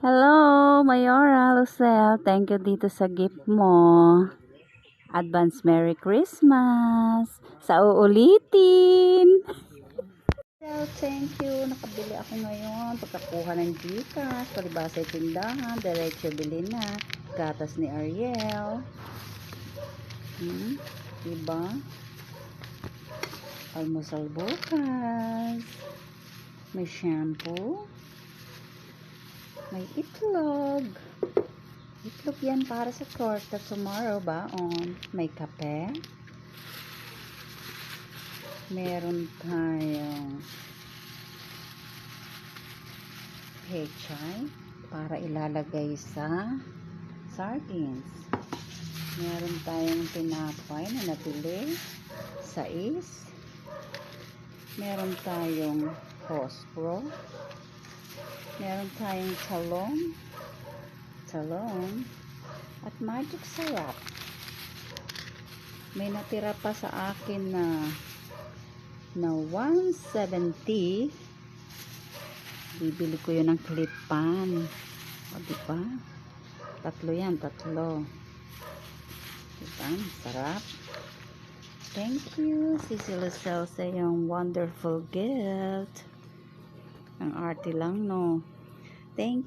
Hello, Mayora Lucel. Thank you dito sa gift mo. Advance Merry Christmas. Sa uulitin. Well, thank you. Nakabili ako ngayon. Pagkakuha ng Gcash, palibasa yung tindahan, diretso bili na. Gatas ni Ariel. Hmm? Diba? Almusal bukas. May shampoo. May itlog. Itlog yan para sa torta tomorrow ba? On. May kape. Meron tayong pechay para ilalagay sa sardines. Meron tayong tinapay na nabili sa is. Meron tayong pospro. Meron tayong talong. Talong. At magic syrup. May natira pa sa akin na na 170 bibili ko yun ng clip pan. O diba tatlo yan tatlo. Diba sarap. Thank you Sisi Lucel sa yung wonderful gift. Ang arte lang no thank